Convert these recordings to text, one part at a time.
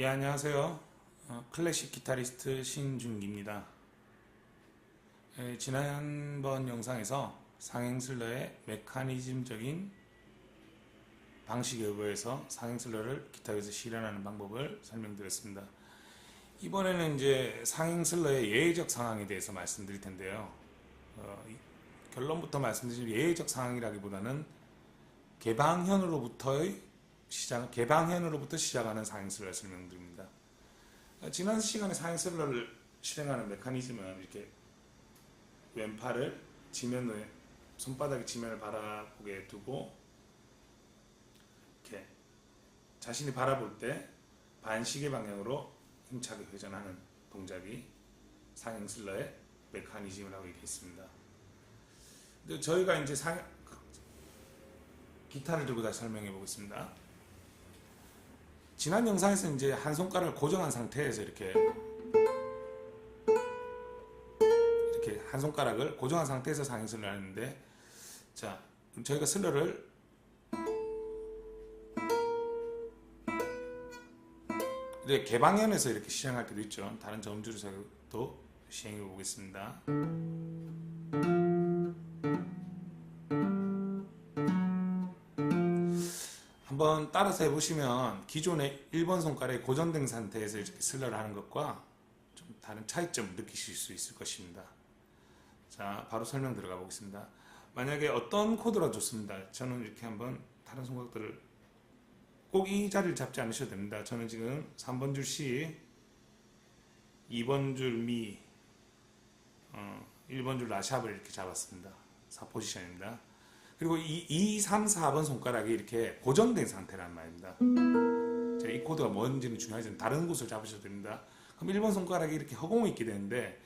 예, 안녕하세요. 어, 클래식 기타리스트 신준기입니다. 예, 지난번 영상에서 상행슬러의 메커니즘적인 방식에 의해서 상행슬러를 기타 위에서 실현하는 방법을 설명드렸습니다. 이번에는 이제 상행슬러의 예외적 상황에 대해서 말씀드릴 텐데요. 어, 이- 결론부터 말씀드리면 예외적 상황이라기보다는 개방현으로부터의 시작, 개방현으로부터 시작하는 상행슬러를 설명드립니다. 어, 지난 시간에 상행슬러를 실행하는 메커니즘은 이렇게 왼팔을 지면에 손바닥이 지면을 바라보게 두고 이렇게 자신이 바라볼 때 반시계 방향으로 힘차게 회전하는 동작이 상행슬러의 메커니즘이라고. 근데 저희가 이제 상 기타를 들고 다시 설명해 보겠습니다. 지난 영상에서 이제 한 손가락을 고정한 상태에서 이렇게 이렇게 한 손가락을 고정한 상태에서 상행슬러를 하는데 자 저희가 슬러를 이렇게 개방현에서 이렇게 시행할 때도 있죠. 다른 저음줄에서도 시행해 보겠습니다. 한번 따라서 해보시면 기존의 1번 손가락이 고정된 상태에서 이렇게 슬러를 하는 것과 좀 다른 차이점을 느끼실 수 있을 것입니다. 자, 바로 설명 들어가 보겠습니다. 만약에 어떤 코드가 좋습니다. 저는 이렇게 한번 다른 손가락들을 꼭 이 자리를 잡지 않으셔도 됩니다. 저는 지금 3번 줄 C, 2번 줄 미, 어, 1번 줄 라샵을 이렇게 잡았습니다. 4포지션입니다. 그리고 이 2, 3, 4번 손가락이 이렇게 고정된 상태란 말입니다. 자, 이 코드가 뭔지는 중요하지 않아요. 다른 곳을 잡으셔도 됩니다. 그럼 1번 손가락이 이렇게 허공에 있게 되는데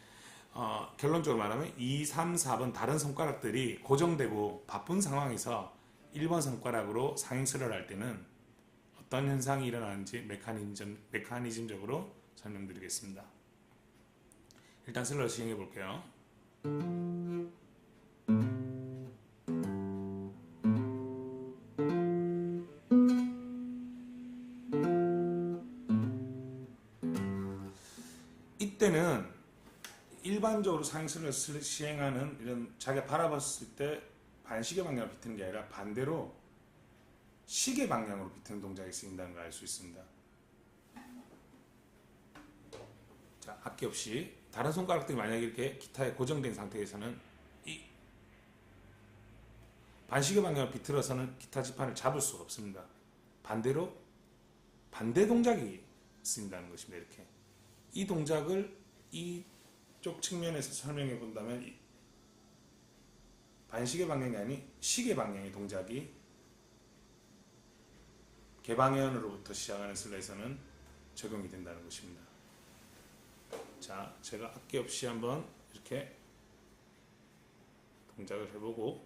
어, 결론적으로 말하면 2, 3, 4번 다른 손가락들이 고정되고 바쁜 상황에서 1번 손가락으로 상행슬러를 할 때는 어떤 현상이 일어나는지 메커니즘, 메커니즘적으로 설명드리겠습니다. 일단 슬러 시행해 볼게요. 이때는 일반적으로 상승을 시행하는 이런 자기가 바라봤을 때 반시계 방향으로 비트는 게 아니라 반대로 시계 방향으로 비트는 동작이 쓰인다는 걸 알 수 있습니다. 자, 악기 없이 다른 손가락들이 만약에 이렇게 기타에 고정된 상태에서는 이 반시계 방향을 비틀어서는 기타 지판을 잡을 수가 없습니다. 반대로 반대 동작이 쓰인다는 것입니다. 이렇게 이 동작을 이쪽 측면에서 설명해 본다면 이 반시계 방향이 아닌 시계 방향의 동작이 개방현으로부터 시작하는 슬라에서는 적용이 된다는 것입니다. 자, 제가 악기 없이 한번 이렇게 동작을 해보고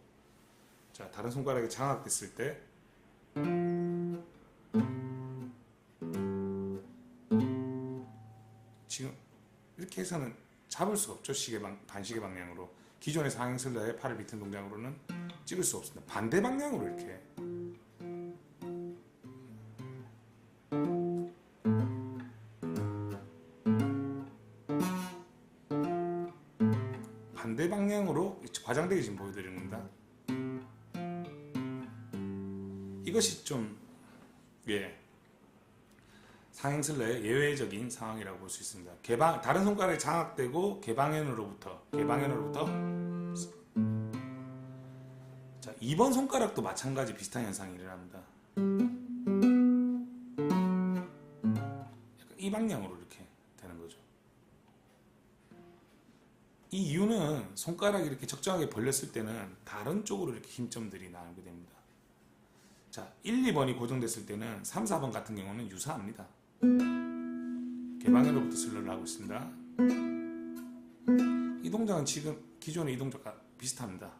자, 다른 손가락이 장악됐을 때 지금 이렇게 해서는 잡을 수 없죠. 시계 방, 반시계 방향으로. 기존의 상행슬러의 팔을 비튼 동작으로는 찍을 수 없습니다. 반대 방향으로 이렇게. 반대 방향으로 과장되게 지금 보여드리는 겁니다. 이것이 좀 예. 상행슬러의 예외적인 상황이라고 볼 수 있습니다. 개방 다른 손가락이 장악되고 개방현으로부터 개방현으로부터 자 2번 손가락도 마찬가지 비슷한 현상이 일어납니다. 약간 이 방향으로 이렇게 되는 거죠. 이 이유는 손가락이 이렇게 적정하게 벌렸을 때는 다른 쪽으로 이렇게 힘점들이 나오게 됩니다. 자, 1, 2번이 고정됐을 때는 3, 4번 같은 경우는 유사합니다. 개방으로부터 슬러를 하고 있습니다. 이 동작은 지금 기존의 이 동작과 비슷합니다.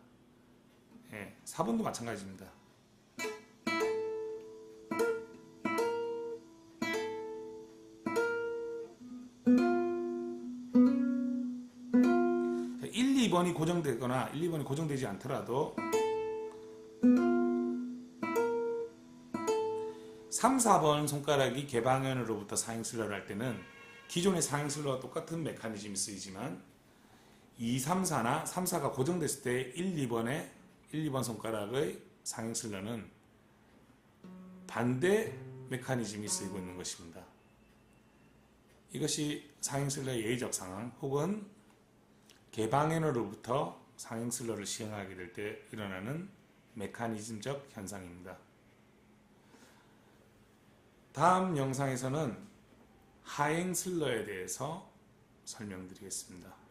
예, 4번도 마찬가지입니다. 자, 1, 2번이 고정되거나 1, 2번이 고정되지 않더라도 3, 4번 손가락이 개방현으로부터 상행 슬러를 할 때는 기존의 상행 슬러와 똑같은 메커니즘이 쓰이지만 2, 3, 4나 3, 4가 고정됐을 때 1, 2번에 1, 2번 손가락의 상행 슬러는 반대 메커니즘이 쓰이고 있는 것입니다. 이것이 상행 슬러의 예의적 상황 혹은 개방현으로부터 상행 슬러를 시행하게 될 때 일어나는 메커니즘적 현상입니다. 다음 영상에서는 하행 슬러에 대해서 설명드리겠습니다.